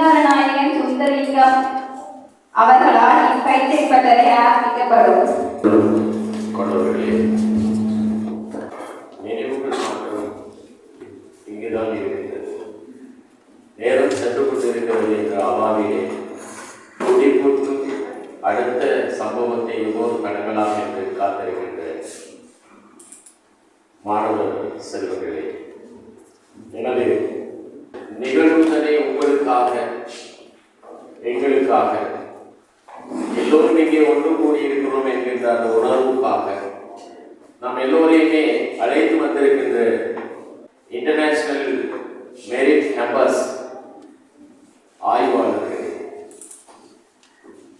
சிங்காரநாயகன் சுந்தரிங்கம் அவர்களால் இப்பயிற்சி பட்டறை ஆரம்பிக்கப்படும். கொண்டவர்களே நினைவுகள் மாற்றம் இங்குதான் நேரம் சென்று கொண்டிருக்கிறது என்ற அவாவிலே அடுத்த சம்பவத்தை எவ்வளவு கடக்கலாம் என்று காத்திருக்கின்ற மாணவ செல்வங்களே எனவே நிகழ்வுகளை உங்களுக்காக எங்களுக்காக எல்லோரும் இங்கே ஒன்று கூடியிருக்கிறோம் என்கின்ற அந்த உணர்வுக்காக நாம் எல்லோரையுமே அழைத்து வந்திருக்கின்ற இன்டர்நேஷனல் மெரிட் கேம்பஸ் ஆய்வாளர்கள்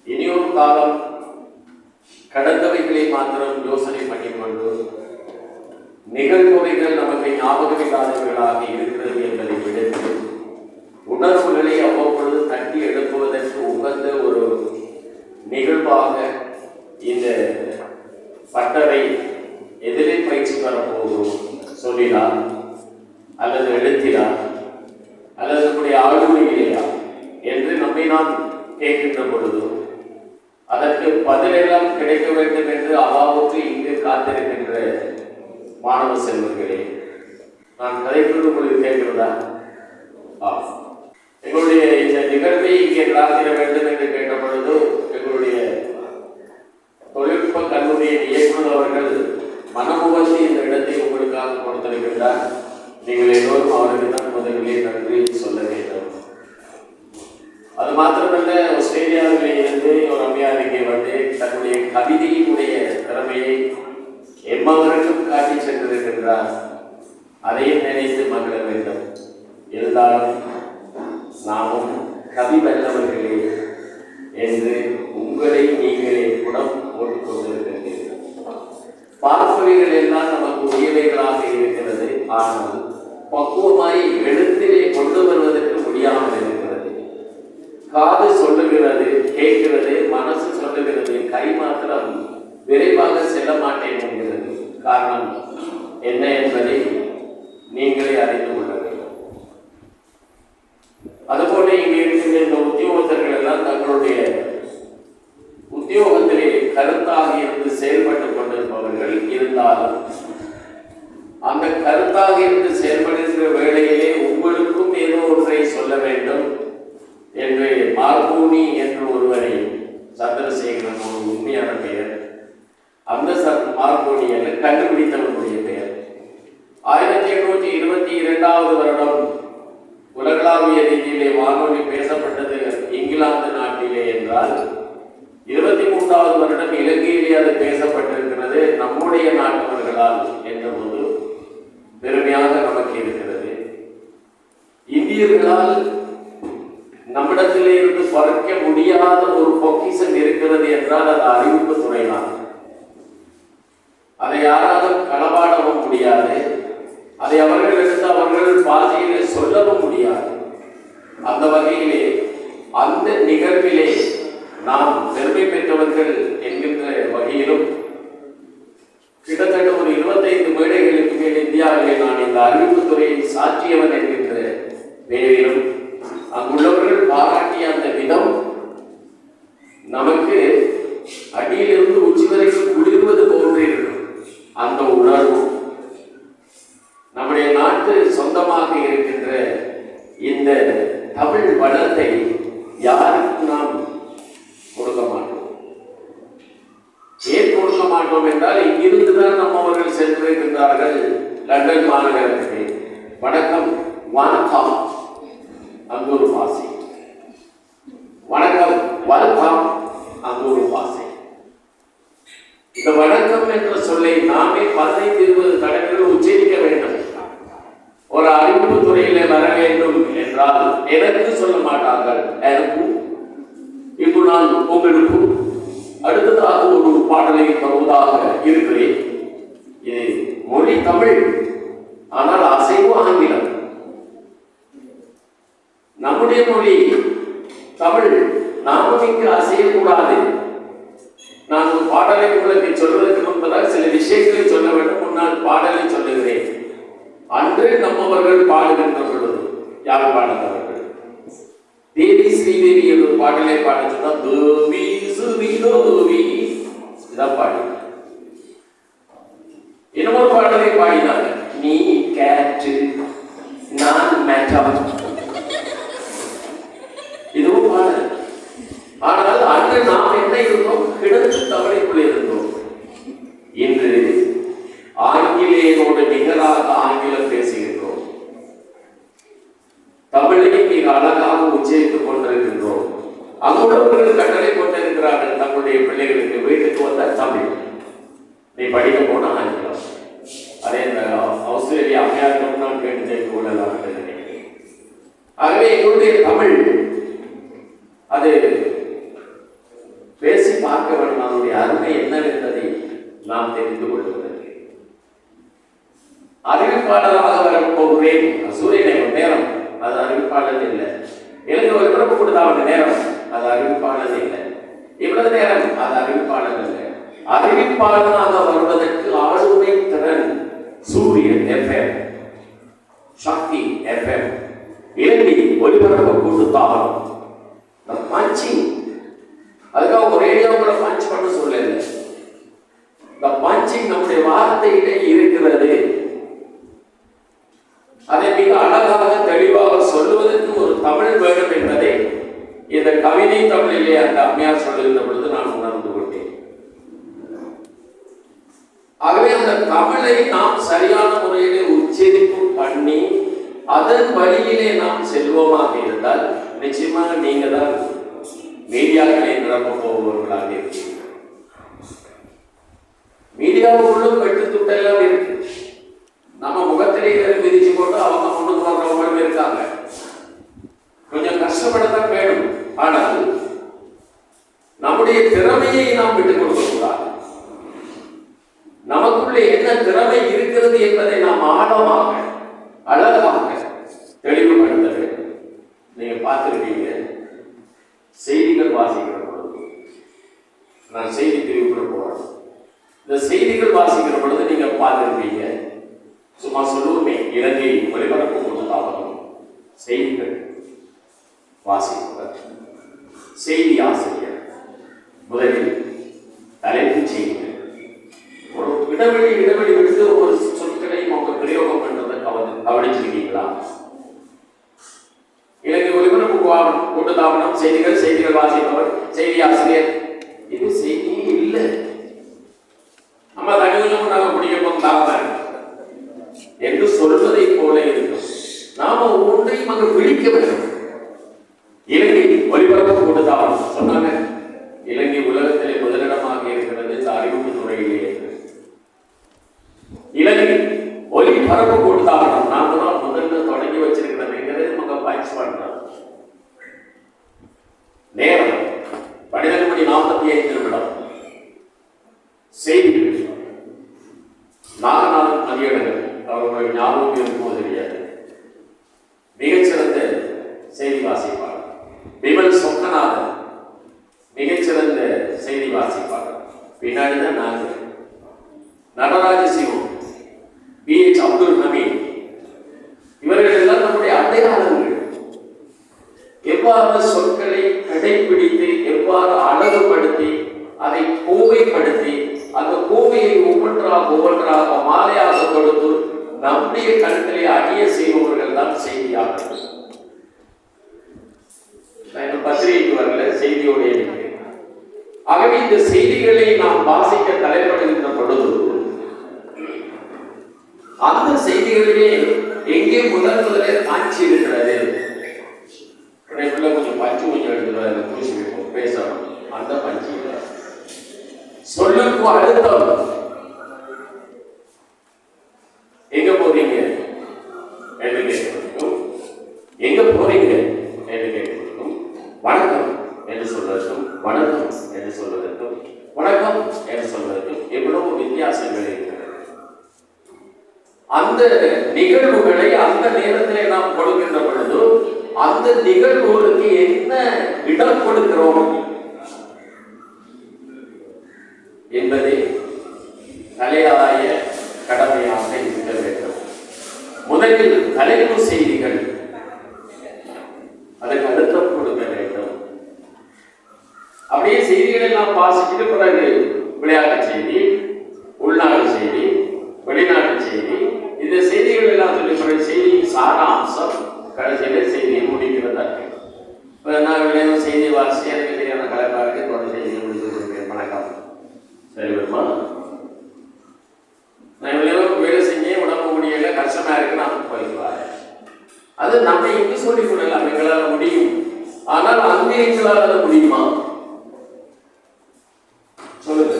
இனியொரு காலம் கடந்தவைகளை மாத்திரம் யோசனை பண்ணிக்கொண்டு நிகழ்வுகள் நமக்கு ஞாபகமில்லாதவர்களாக இருக்கிறது என்பதை விடுத்து உணர்வுகளை அவ்வப்பொழுது தட்டி எழுப்புவதற்கு உகந்த ஒரு நிகழ்வாக இந்த பட்டறை எதிரில் பயிற்சி பெறப்போகிறோம் சொல்லிலா அல்லது எழுத்திலா அல்லது நம்முடைய ஆளுமையிலேயா என்று நம்மை நாம் கேட்கின்ற பொழுது அதற்கு எல்லாருக்கும் கிடைக்க வேண்டும் என்று அவாவுக்கு இங்கு காத்திருக்கின்ற மாணவ செல்வர்களே நான் கதைப்பது உங்களுக்கு கேட்கிறதா? எங்களுடைய இந்த நிகழ்வை இங்கே காத்திட வேண்டும் என்று கேட்ட பொழுது எங்களுடைய தொழில்நுட்ப கல்லூரியின் இயக்குநர் அவர்கள் மனமுகத்தை இந்த இடத்தை உங்களுக்காக கொடுத்திருக்கின்றார். நீங்கள் எல்லோரும் அவர்களிடம் தான் முதலிலே நன்றி சொல்ல வேண்டும் அது மாத்திரமல்ல ஆஸ்திரேலியாவில் இருந்து ஒரு அம்மையார் இங்கே வந்து தன்னுடைய கவிதையினுடைய திறமையை எம்மவருக்கும் காட்டி சென்றிருக்கின்றார். அதையும் நினைத்து மகிழ வேண்டும். இருந்தாலும் நாமும் கவி வல்லவர்களே என்று உங்களை நீங்களே குணம் போட்டுக் கொண்டிருக்கின்றீர்கள். பார்ப்பவைகள் எல்லாம் நமக்கு உரியவைகளாக இருக்கிறது ஆனால் பக்குவமாய் எழுத்திலே கொண்டு வருவதற்கு முடியாமல் இருக்கிறது காது சொல்லுகிறது கேட்கிறது மனசு சொல்லுகிறது கை மாத்திரம் விரைவாக செல்ல மாட்டேன் என்கிறது காரணம் என்ன என்பதை நீங்களே அறிந்து கொள்ள வேண்டும். அதுபோல இங்கே இருக்கின்ற இந்த உத்தியோகத்தர்கள் எல்லாம் தங்களுடைய உத்தியோகத்திலே கருத்தாக இருந்து செயல்பட்டுக் கொண்டிருப்பவர்கள் இருந்தாலும் அந்த கருத்தாக இருந்து அதை யாராலும் களவாடவும் முடியாது. அதை அவர்கள் அவர்கள் பாதையிலே சொல்லவும் முடியாது. அந்த வகையிலே அந்த நிகழ்விலே நாம் பெருமை பெற்றவர்கள் என்கின்ற வகையிலும் கிட்டத்தட்ட ஒரு இருபத்தைந்து மேடைகளுக்கு மேல் இந்தியாவிலே நான் இந்த அறிவிப்பு துறையை சாற்றியவன் என்கின்ற நிலையிலும் அங்குள்ளவர்கள் பாராட்டிய அந்த விதம் நமக்கு அடியிலிருந்து உச்சி வரைக்கும் குளிர்வது அந்த உணர்வு. நம்முடைய நாட்டு சொந்தமாக இருக்கின்ற இந்த தமிழ் வளத்தை யார் நாம் கொடுக்க மாட்டோம் ஏன் கொடுக்க மாட்டோம் என்றால் இங்கிருந்து தான் நம்மவர்கள் சென்றிருக்கின்றார்கள் லண்டன் மாநகரத்துக்கு வணக்கம் வணக்கம் அங்கு ஒரு பாசை வணக்கம் வணக்கம் அங்கு ஒரு பாசை இந்த வணக்கம் என்ற சொல்லை நாமே பதினைந்து இருபது தடவைகள் உச்சரிக்க வேண்டும் ஒரு அறிவிப்பு துறையிலே வர வேண்டும் என்றால் எனக்கு சொல்ல மாட்டார்கள் எனக்கும் இன்று நான் உங்களுக்கு அடுத்ததாக ஒரு பாடலை தருவதாக இருக்கிறேன் இது மொழி தமிழ் ஆனால் அசைவு ஆங்கிலம் நம்முடைய மொழி. தமிழ் நாமும் இங்கு அசையக்கூடாது. நான் ஒரு பாடலை உங்களுக்கு சொல்வதற்கு முன்பதாக சில விஷயங்களை சொல்ல வேண்டும். முன்னால் பாடலை சொல்லுகிறேன். அன்று நம்மவர்கள் பாடுகின்ற பொழுது யார் பாடுகிறார்கள்? தேவி பாட்டிலே பாட சொன்னா தேவி சுதி தேவி இதான் பாடி இன்னொரு பாடலை பாடினாங்க நீ கேட்டு நான் மேட்டா. இதுவும் ஆனால் அன்று நாம் என்ன இருந்தோம்? கிடந்து தவளைக்குள் இருந்தோம். இன்று ஆங்கிலேயனோடு நிகராக ஆங்கிலம் பேசுகின்றோம் தமிழை மிக அழகாக உச்சரித்துக் கொண்டிருக்கின்றோம் அங்குள்ளவர்கள் கட்டளை கொண்டிருக்கிறார்கள் தங்களுடைய பிள்ளைகளுக்கு வீட்டுக்கு வந்த தமிழ் நீ படிக்க போனா ஆங்கிலம் அதே இந்த ஆஸ்திரேலியா அமெரிக்கம் நான் கேட்டு தெரிந்து கொள்ளலாம் என்று நினைக்கிறேன் ஆகவே எங்களுடைய தமிழ் அது பேசி பார்க்க வேண்டும் அதனுடைய அருமை என்னவென்பதை நாம் தெரிந்து கொள்வதற்கு அறிவிப்பாளராக வரப் போகிறேன் சூரியனை ஒரு நேரம் அது அறிவிப்பாளர் இல்லை எனக்கு ஒரு பிறப்பு கொடுத்தா ஒரு நேரம் அது அறிவிப்பாளர் இல்லை இவ்வளவு நேரம் அது அறிவிப்பாளர் இல்லை அறிவிப்பாளராக வருவதற்கு ஆளுமை திறன் சூரியன் எஃப்எம். சக்தி எஃப்எம். இலங்கை கூட்டு கொடுத்தாலும் பஞ்சிங் அதுக்காக ஒரு ரேடியோவில் பஞ்ச் பண்ண சொல்லல. இந்த பஞ்சிங் நம்முடைய வார்த்தையிலே இருக்கிறது. அதை மிக அழகாக தெளிவாக சொல்லுவதற்கு ஒரு தமிழ் வேண்டும் என்பதை இந்த கவிதை தமிழிலே அந்த அம்மையார் சொல்லுகின்ற பொழுது நான் உணர்ந்து கொண்டேன். ஆகவே அந்த தமிழை நாம் சரியான முறையிலே உச்சரிப்பு பண்ணி அதன் வழியிலே நாம் செல்வோமாக இருந்தால் நிச்சயமாக நீங்க தான் மீடியாக்களை நிரப்ப போபவர்களாக இருக்கீங்க மீடியாவுக்குள்ளும் வெட்டு துட்டெல்லாம் இருக்கு. நம்ம முகத்திலே விதிச்சு போட்டு அவங்க முன்னுக்கு வர்றவங்களும் இருக்காங்க. கொஞ்சம் கஷ்டப்படத்தான் வேணும். ஆனால் நம்முடைய திறமையை நாம் விட்டுக் கொடுக்கக்கூடாது நமக்குள்ளே என்ன திறமை இருக்கிறது என்பதை நாம் ஆழமாக அழகாக தெளிவுபடுத்த வேண்டும் நீங்க பார்த்துருக்கீங்க. செய்திகள் வாசிக்கிற பொழுது நான் செய்தி பிரிவுக்குள்ள போறேன். இந்த செய்திகள் வாசிக்கிற பொழுது நீங்க பார்த்துருப்பீங்க. சும்மா சொல்லுவோமே இலங்கை ஒளிபரப்பு கொடுத்தாலும் செய்திகள் வாசிப்பவர். செய்தி ஆசிரியர். முதலில் தலைப்புச் செய்திகள். ஒரு இடைவெளி இடைவெளி விட்டு ஒரு சொற்களை அவங்க பிரயோகம் பண்றதை அவர் கவனிச்சிருக்கீங்களா? இலங்கை ஒலிபரப்பு கூ- செய்திகள் செய்திகள் வாசிப்பவர் செய்தி ஆசிரியர். இது செய்தியே இல்லை. நம்ம தகவலும் நாங்கள் குடிக்கப்போம் தாங்க என்று சொல்வதை போல இருக்கும். நாம ஒன்றையும் அங்கு விழிக்க வேண்டும் இலங்கை ஒலிபரப்பு கூட்டுத்தாபனம் சொன்னாங்க இலங்கை உலகத்திலே முதலிடமாக இருக்கிறது இந்த அறிவிப்பு துறையிலே என்று. இலங்கை ஒலிபரப்பு கூட்டுத்தாபனம் நாங்க தான் முதல்ல தொடங்கி வச்சிருக்கிறதுங்கிறது நமக்கு பாய்ச்சி பண்றோம் நேரம் பன்னிரண்டு மணி நாற்பத்தி ஐந்து நிமிடம் செய்திகள் நாகநாதன் மதியழகன் அவர்களுடைய ஞாபகம் இருக்குமோ தெரியாது மிகச்சிறந்த செய்தி வாசிப்பாளர் விமல் சொக்கநாதன் மிகச்சிறந்த செய்தி வாசிப்பாளர் பின்னாடி தான் நாங்கள் நடராஜ சிவம் பி எச் அப்துல் ஹமீத் இவர்கள் எல்லாம் நம்முடைய அடையாளங்கள் எவ்வாறு சொற்களை கடைபிடித்து எவ்வாறு அழகுபடுத்தி அதை கோவைப்படுத்தி அந்த கோவையை ஒவ்வொன்றாக ஒவ்வொன்றாக மாலையாக கொடுத்து நம்முடைய கருத்திலே அணிய செய்பவர்கள் தான் செய்தியாளர்கள். நான் பத்திரிகைக்கு வரல செய்தியோடு இருக்கிறேன். ஆகவே இந்த செய்திகளை நாம் வாசிக்க தலைப்படுகின்ற பொழுது அந்த செய்திகளிலே எங்கே முதன் முதலே காட்சி இருக்கிறது? உடனே கொஞ்சம் பஞ்சு கொஞ்சம் எடுத்துட்டு அதை பூசி வைப்போம் பேசணும் அந்த பஞ்சு இல்லை. சொல்லுக்கு அழுத்தம். எங்க போறீங்க? என்று கேட்கிறதுக்கும் எங்க போறீங்க? என்று கேட்கிறதுக்கும் வணக்கம் என்று சொல்வதற்கும் வணக்கம் என்று சொல்வதற்கும் வணக்கம் என்று சொல்வதற்கும் எவ்வளவு வித்தியாசங்கள் இருக்கிறது. அந்த நிகழ்வுகளை அந்த நேரத்தில் நாம் கொடுக்கின்ற பொழுது அந்த நிகழ்வுகளுக்கு என்ன இடம் கொடுக்கிறோம் என்பதை தலையாய கடமையாக இருக்க வேண்டும் முதலில் தலைப்பு செய்திகள் அதற்கு அழுத்தம் கொடுக்க வேண்டும் வாசிச்சுட்டு பிறகு விளையாட்டு செய்தி உள்நாட்டு செய்தி வெளிநாட்டு செய்தி. இந்த செய்திகள் எல்லாம் சொல்லி பிறகு செய்தி சாராம்சம் கடைசியில செய்தியை முடிக்கிறதா இருக்கு இப்போ நான் விளையாடும் செய்தி வாசி எனக்கு தெரியாத கலைப்பாருக்கு தொடர் செய்தியை முடித்து கொடுப்பேன். வணக்கம். சரி வருமா நான் இவ்வளவு வேலை செஞ்சேன் உடம்பு முடியல கஷ்டமா இருக்கு நான் போயிடுவாரு. அது நம்ம இங்கு சொல்லிக் கொள்ளலாம். எங்களால் முடியும். ஆனால் அங்கே எங்களால் முடியுமா? சொல்லுங்க.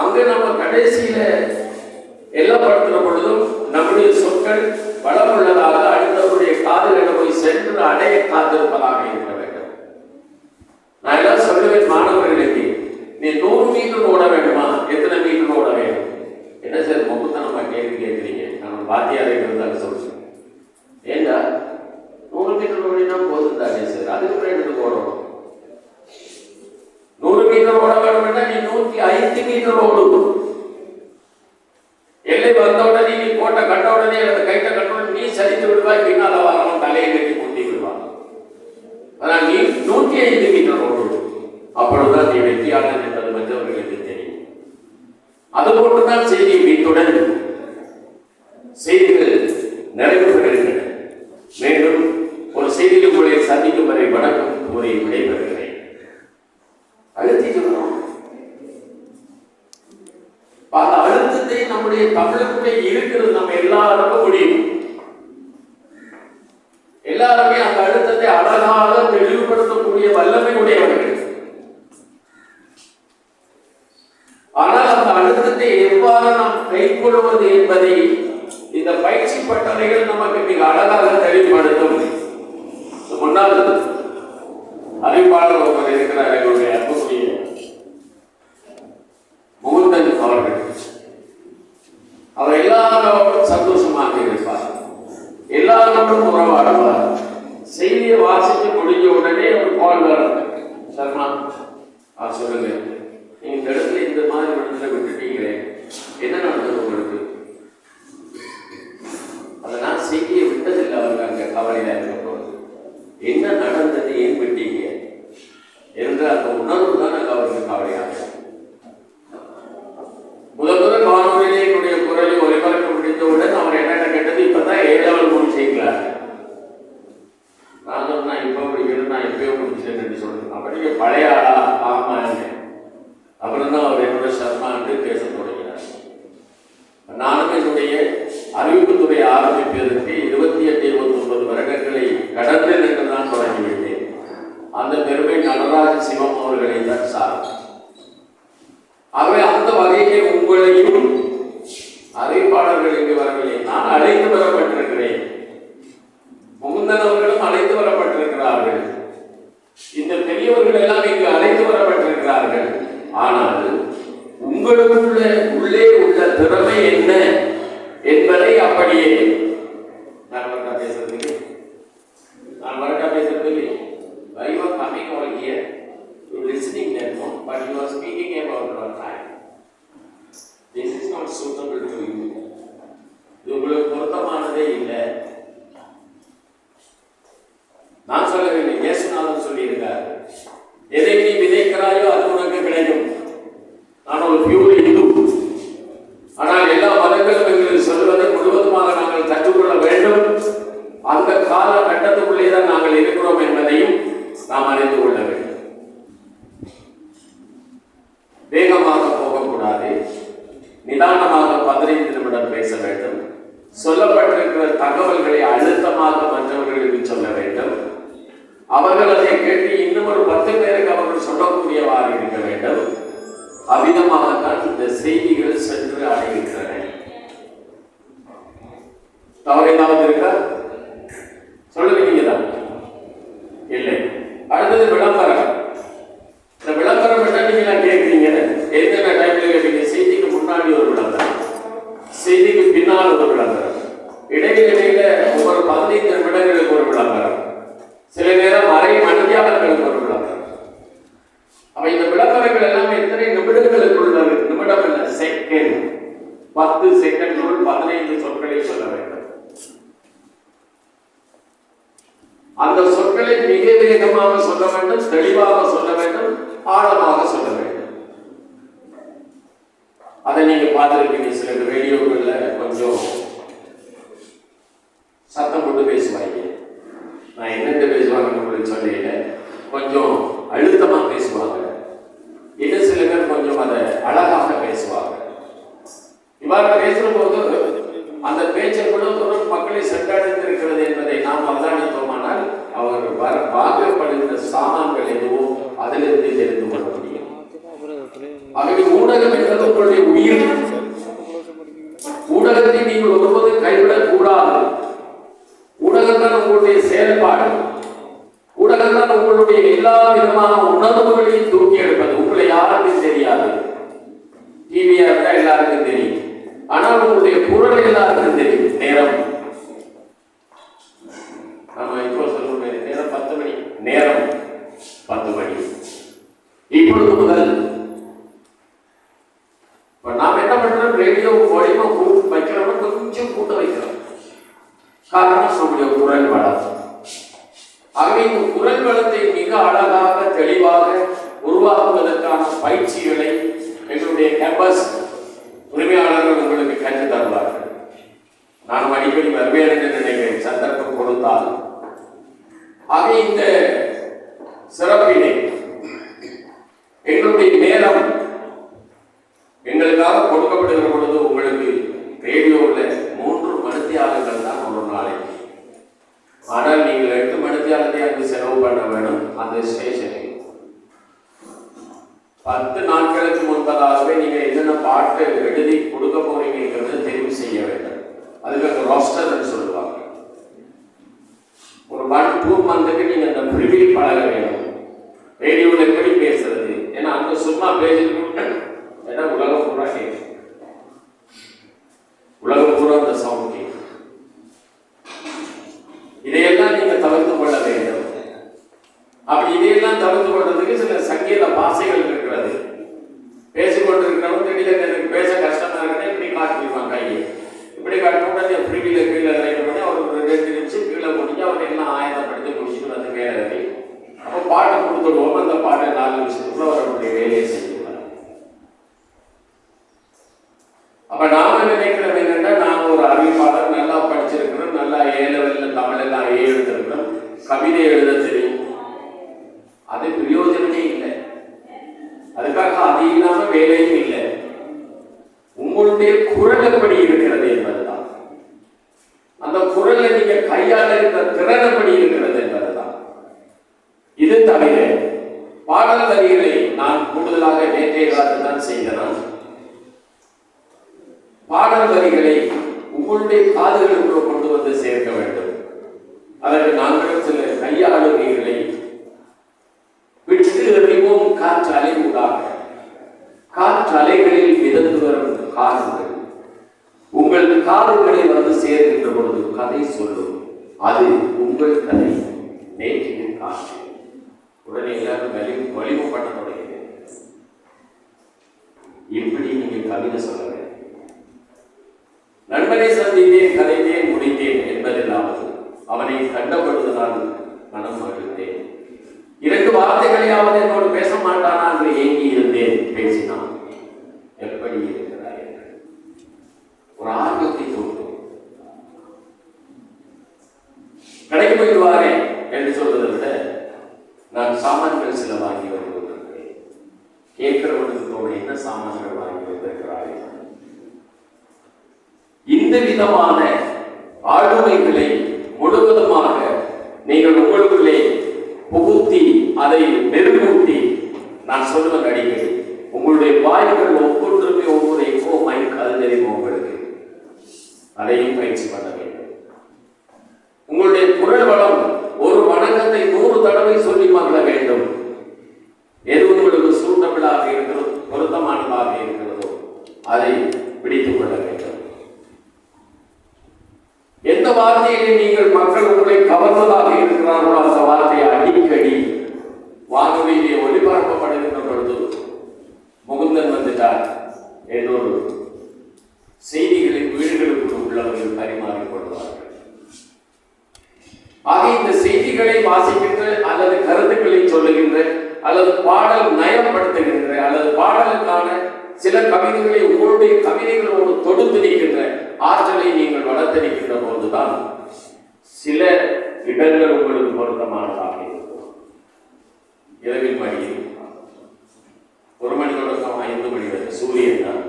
அங்க நம்ம கடைசியில எல்லாம் படுத்துற பொழுதும் நம்முடைய சொற்கள் வளமுள்ளதாக அடுத்தவருடைய காதுகளை போய் சென்று அடைய காத்திருப்பதாக இருக்க வேண்டும். நான் எல்லாம் சொல்லுவேன் மாணவர்களுக்கு நீ நூறு மீட்டர் ஓட வேண்டுமா? எத்தனை மீட்டர் ஓட வேண்டும்? என்ன சார் நம்ம கேள்வி கேட்குறீங்க நம்ம பாத்தியாரை இருந்தாலும் சொல்றேன் ஏண்டா நூறு மீட்டர் ஓடினா போதும் தானே சார் அதுக்கு எடுத்து ஓடணும் நூறு மீட்டர் ஓட வேணும்னா நீ நூத்தி ஐந்து மீட்டர் ஓடும் எல்லை வந்த உடனே நீ கோட்டை கட்ட உடனே அல்லது கைட்ட கட்ட உடனே நீ சரித்து விடுவாய் பின்னால வரணும் தலையை கட்டி முட்டி விடுவான் ஆனால் நீ நூத்தி ஐந்து மீட்டர் ஓடும் அப்பொழுதுதான் நீ வெற்றியாளன் என்பது மற்றவர்களுக்கு தெரியும் அதுபோன்றுதான் உடன் செய்திகள் நிறைவு மேலும் ஒரு செய்தியில் உங்களை சந்திக்கும் வரை வணக்கம் கூறி விடைபெறுகிறேன். அழுத்தி அந்த அழுத்தத்தை நம்முடைய தமிழுக்குள்ளே இருக்கிறது நம்ம எல்லாருக்கும் முடியும். எல்லாருமே அந்த அழுத்தத்தை அழகாக தெளிவுபடுத்தக்கூடிய வல்லமை உடையவர்கள். ஆனால் அந்த அழுத்தத்தை எவ்வாறு நாம் கைக்கொள்வது என்பதை இந்த பயிற்சி பட்டறைகள் நமக்கு மிக அழகாக தெளிவுபடுத்தும். முன்னால் அறிவிப்பாளர் ஒருவர் இருக்கிறார் எங்களுடைய அன்புக்குரிய முகுந்தன் அவர்கள் அவர் எல்லாரோடும் சந்தோஷமாக இருப்பார் எல்லாரோடும் உறவாடுவார் செய்தியை வாசித்து முடிஞ்ச உடனே ஒரு கால் வரும் சர்மா ஆ சொல்லுங்க நீங்க இந்த இடத்துல இந்த மாதிரி இடத்துல விட்டுட்டீங்களே என்ன நடந்தது உங்களுக்கு அதை நான் செய்தியை விட்டதில்லை அவங்க அங்க கவலையில இருக்க போது என்ன நடந்தது ஏன் விட்டீங்க என்ற அந்த உணர்வு தான் அங்க அவருக்கு கவலையாக இருக்கு. முதல் முதல் வானொலியிலே என்னுடைய குரலை ஒலிபரப்ப முடிந்தவுடன் அவர் என்னென்ன கேட்டது இப்பதான் ஏழாவது முடிச்சிருக்கிறார் நான் சொன்னா இப்ப நான் எப்பயோ பிடிச்சேன்னு சொல்றேன் அப்ப நீங்கள் பழைய ஆளா ஆமா அப்புறம் தான் அவர் என்னுடைய சர்மான்ட்டு பேச தொடங்கினார். நானும் என்னுடைய அறிவிப்புத்துறை ஆரம்பிப்பதற்கு இருபத்தி எட்டு இருபத்தி ஒன்பது வருடங்களை கடந்து நின்று தான் தொடங்கிவிட்டேன் அந்த பெருமை நடராஜ சிவம் அவர்களை தான் சாரும் ஆகவே அந்த வகையிலே உங்களையும் அறிவிப்பாளர்கள் இங்கு வரவில்லை நான் அழைத்து வரப்பட்டிருக்கிறேன் முகுந்தன் அவர்களும் அழைத்து வரப்பட்டிருக்கிறார்கள் இந்த பெரியவர்கள் எல்லாம் இங்கு அழைத்து வரப்பட்டிருக்கிறார்கள் ஆனால் உங்களுக்குள்ள உள்ளே உள்ள திறமை என்ன என்பதை அப்படியே நான் வரட்டா பேசுறதுக்கு நான் வரட்டா பேசுறதுக்கு why you are coming over here you listening that no but you are speaking about your time this is not suitable to you இது உங்களுக்கு பொருத்தமானதே இல்லை நான் சொல்லவில்லை இயேசுநாதன் சொல்லியிருக்கார் எதை நீ விதைக்கிறாயோ அது உனக்கு கிடைக்கும் நான் ஒரு பியூர் இந்து ஆனால் எல்லா மதங்களும் எங்களுக்கு சொல்வதை முழுவதுமாக நாங்கள் கற்றுக்கொள்ள வேண்டும் அந்த கால கட்டத்துக்குள்ளே தான் நாங்கள் இருக்கிறோம் என்பதையும் நாம் அறிந்து கொள்ள வேண்டும் வேகமாக போகக்கூடாது நிதானமாக பதினைந்து நிமிடம் பேச வேண்டும். சொல்லப்பட்டிருக்கிற தகவல்களை அழுத்தமாக மற்றவர்களுக்கு சொல்ல வேண்டும். அவர்கள் அதை கேட்டு இன்னும் ஒரு பத்து பேருக்கு அவர்கள் சொல்லக்கூடியவாறு இருக்க வேண்டும். அவ்விதமாகத்தான் இந்த செய்திகள் சென்று அடைகின்றன. தவறு ஏதாவது இருக்கா? சொல்லுங்க நீங்க தான் இல்லை. அடுத்தது விளம்பரம் இந்த விளம்பரம் என்ன நீங்க கேட்குறீங்க எத்தனை டைம்ல கேட்பீங்க செய்திக்கு முன்னாடி ஒரு விளம்பரம் செய்திக்கு பின்னால் ஒரு விளம்பரம் இடையிடையில ஒவ்வொரு பதினைந்து நிமிடங்களுக்கு ஒரு விளம்பரம் சில நேரம் அரை மணித்தியாளர்களுக்கு ஒரு விளம்பரம் அப்ப இந்த விளம்பரங்கள் எல்லாம் எத்தனை நிமிடங்களுக்குள்ள நிமிடம் இல்ல செகண்ட் பத்து செகண்டுக்குள் பதினைந்து சொற்களை சொல்ல வேண்டும் அந்த சொற்களை மிக வேகமாக சொல்ல வேண்டும் தெளிவாக சொல்ல வேண்டும் ஆழமாக சொல்ல வேண்டும் அதை நீங்க பார்த்துருக்கீங்க சில ரேடியோக்கள்ல கொஞ்சம் சத்தம் போட்டு பேசுவாங்க நான் என்னென்ன பேசுவாங்கன்னு உங்களுக்கு சொல்லல கொஞ்சம் அழுத்தமா பேசுவாங்க இன்னும் சில பேர் கொஞ்சம் அதை அழகாக பேசுவாங்க இவ்வாறு பேசுற போது அந்த பேச்சை மக்களை சென்றடைந்திருக்கிறது என்பதை நாம் அவதானித்தோமானால் அவர் வர வாங்கப்படுகின்ற சாமான்கள் எதுவும் அதிலிருந்து தெரிந்து கொள்ள முடியும். ஆகவே ஊடகம் என்பது உங்களுடைய உயிர். ஊடகத்தை நீங்கள் ஒருபோது கைவிடக் கூடாது ஊடகம் தான் உங்களுடைய செயல்பாடு. ஊடகம் தான் உங்களுடைய எல்லா விதமான உணர்வுகளையும் தூக்கி எடுப்பது. உங்களை யாருக்கும் தெரியாது. டிவியா இருந்தா எல்லாருக்கும் தெரியும். ஆனால் உங்களுடைய குரல் எல்லாருக்கும் தெரியும். நேரம். நம்ம இப்போ சொல்லுவோமே நேரம் பத்து மணி. நேரம் பத்து மணி. இப்பொழுது முதல். இப்ப நாம என்ன பண்றோம் ரேடியோ வால்யூமா கூட்டு கொஞ்சம் கூட்ட வைக்கிறோம். காரணம் நம்முடைய குரல் வளம். ஆகவே இந்த குரல் வளத்தை மிக அழகாக தெளிவாக உருவாக்குவதற்கான பயிற்சிகளை எங்களுடைய கேம்பஸ் உரிமையாளர்கள் கற்று தருவார்கள் நான் அடிக்கடி வருவேன் என்று நினைக்கிறேன். சந்தர்ப்பம் கொடுத்தால். ஆக இந்த சிறப்பினை எங்களுடைய நேரம் எங்களுக்காக கொடுக்கப்படுகிற பொழுது உங்களுக்கு ரேடியோவில் மூன்று மணித்தியாளர்கள் தான் ஒரு நாளைக்கு. ஆனால் நீங்கள் எட்டு மணித்தியாலத்தை அங்கு செலவு பண்ண வேணும் அந்த ஸ்டேஷன் பத்து நாட்களுக்கு முன்பதாகவே நீங்க என்னென்ன பாட்டு எழுதி கொடுக்க போறீங்கிறது தெரிவு செய்ய வேண்டும். அதுக்கு அங்க ரோஸ்டர்னு சொல்லுவாங்க. ஒரு ஒன் டூ மந்த்துக்கு நீங்க அந்த பிரிவில் பழக வேணும். ரேடியோவில் எப்படி பேசுறது? ஏன்னா அங்கே சும்மா பேசிட்டு ஏன்னா உலகம் பூரா கேட்கும் உலகம் பூரா அந்த சவுண்ட் கேட்கும் இதையெல்லாம் நீங்க தவிர்த்து கொள்ள வேண்டும் அப்படி இதையெல்லாம் தவிர்த்து கொள்றதுக்கு சில சங்கீத பாசைகள் இருக்கிறது பேசிக்கொண்டிருக்கிறவங்க திடீர்னு எனக்கு பேச கஷ்டமா இருக்குன்னு இப்படி காட்டிடுவான் கையை இப்படி காட்டினோட ஃப்ரீவில கீழே இறங்கின உடனே அவர் ஒரு ரெண்டு நிமிஷம் கீழே முடிஞ்சு அவர் எல்லாம் ஆயத்தப்படுத்தி முடிச்சுட்டு வந்து மேலே இறங்கி அப்போ பாட்டை கொடுத்துடுவோம் அந்த பாட்டை நாலு நிமிஷத்துக்குள்ள அவருடைய வேலையை செஞ்சுருவார் அப்ப நாம நினைக்கிறோம் என்னன்னா நாம ஒரு அறிவிப்பாளர் நல்லா படிச்சிருக்கிறோம் நல்லா ஏ லெவலில் தமிழ் எல்லாம் ஏ எழுதிருக்கிறோம் கவிதை எழுத தெரியும் அது பிரயோஜனமே இல்லை அதுக்காக அது இல்லாம வேலையும் இல்லை உங்களுடைய குரல் எப்படி இருக்கிறது என்பதுதான் அந்த குரலை நீங்க கையாளுகிற திறன் எப்படி இருக்கிறது என்பதுதான் இது தவிர பாடல் வரிகளை நான் கூடுதலாக நேற்றைய காலத்தில் தான் செய்தேன் பாடல் வரிகளை உங்களுடைய காதுகளுக்குள் கொண்டு வந்து சேர்க்க வேண்டும். அதற்கு நாங்கள் சில கையாளுகைகளை விட்டு எறிவோம் காற்றலை ஊடாக. காற்றலைகளில் மிதந்து வரும் காதுகள். உங்கள் காதுகளை வந்து சேர்கின்ற பொழுது கதை சொல்லும். அது உங்கள் கதை. நேற்று காற்று உடனே எல்லாரும் வலி வலிவு பண்ண இப்படி நீங்க கவிதை சொல்ல வேண்டும்? நண்பனை சந்தித்தேன் கலைத்தேன் முடித்தேன் என்பதில்லாமல் அவனை கண்டபொழுது நான் மனம் மகிழ்ந்தேன். இரண்டு வார்த்தைகளையாவது என்னோடு பேச மாட்டானா என்று ஏங்கி இருந்தேன் பேசினான் எப்படி இருக்கிறாய் என்று. ஒரு ஆர்வத்தை தோன்றும் கடைக்கு போயிட்டு வாரேன் என்று சொல்வதை விட நான் சாமான்கள் சில வாங்கி வந்து கொண்டிருக்கிறேன் கேட்கிறவனுக்கு தோணும் என்ன சாமான்கள் வாங்கி வந்திருக்கிறாய் இந்த விதமான ஆளுமைகளை முழுவதுமாக நீங்கள் உங்களுக்குள்ளே புகுத்தி அதை நெருங்கூட்டி நான் சொல்லுவேன் அடிக்கடி உங்களுடைய வாய்கள் ஒவ்வொன்றுமே ஒவ்வொரு எக்கோ மைக் அது தெரியும் உங்களுக்கு அதையும் பயிற்சி பண்ண வேண்டும் உங்களுடைய குரல் வளம் ஒரு வணக்கத்தை நூறு தடவை சொல்லி மகிழ வேண்டும் எது உங்களுக்கு சூட்டபிளாக இருக்கிறதோ பொருத்தமானதாக இருக்கிறதோ அதை பிடித்துக் கொள்ள வேண்டும் எந்த வார்த்தையிலே நீங்கள் மக்கள் உங்களை கவர்ந்ததாக இருக்கிறார்களோ அந்த வார்த்தையை அடிக்கடி வானொலியிலே ஒளிபரப்பப்படுகின்ற பொழுது வரிகளை வாசிக்கின்ற அல்லது கருத்துக்களை சொல்லுகின்ற அல்லது பாடல் நயப்படுத்துகின்ற அல்லது பாடலுக்கான சில கவிதைகளை உங்களுடைய கவிதைகளோடு தொடுத்து நிற்கின்ற ஆற்றலை நீங்கள் வளர்த்து நிற்கின்ற போதுதான் சில இடங்கள் உங்களுக்கு பொருத்தமானதாக இருக்கும் இரவில் மணியில் ஒரு மணி தொடக்கம் ஐந்து மணி வரை சூரியன் தான்.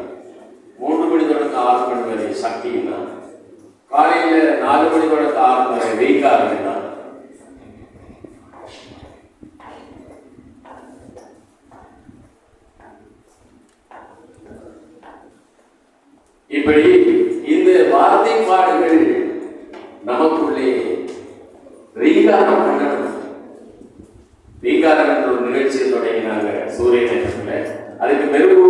மூன்று மணி தொடக்கம் ஆறு மணி வரை சக்தியும் தான். காலையில நாலு மணி தொடக்கம் ஆறு வரை வெய்காரம் தான். இப்படி இந்த வார்த்தை பாடுகள் நமக்குள்ளே ரீகாரம் பண்ணணும் ரீகாரம் என்ற ஒரு நிகழ்ச்சியை தொடங்கினாங்க சூரிய நேரத்தில் அதுக்கு மெருகூட்டன்னா